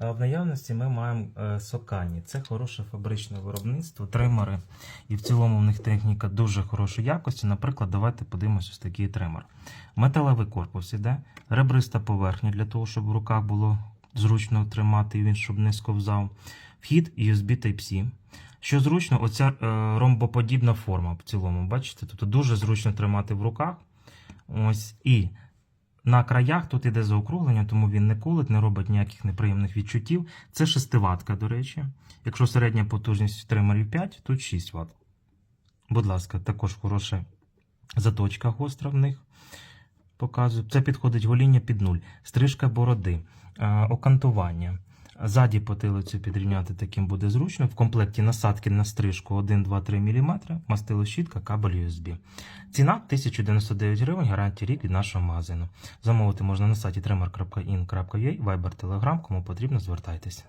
Е, В наявності ми маємо е, сокані. Це хороше фабричне виробництво, тримери. І в цілому в них техніка дуже хорошої якості. Наприклад, давайте подивимося ось такий тример. Металевий корпус іде, ребриста поверхня для того, щоб в руках було зручно тримати, і він щоб не сковзав. Вхід USB Type-C. Що зручно, оця е, ромбоподібна форма в цілому, бачите? Тобто дуже зручно тримати в руках. Ось і на краях тут іде заокруглення, тому він не колить, не робить ніяких неприємних відчуттів. Це 6 ватка, до речі. Якщо середня потужність тримерів 5, тут 6 Вт. Будь ласка, також хороша заточка гостра в них. Показую. Це підходить гоління під нуль, стрижка бороди, е, окантування. Ззаді потилицю підрівняти таким буде зручно. В комплекті насадки на стрижку 1-2-3 мм, мастило щітка, кабель USB. Ціна 1099 гривень, гарантія рік від нашого магазину. Замовити можна на сайті trimmer.in.ua, Viber, Telegram, кому потрібно, звертайтеся.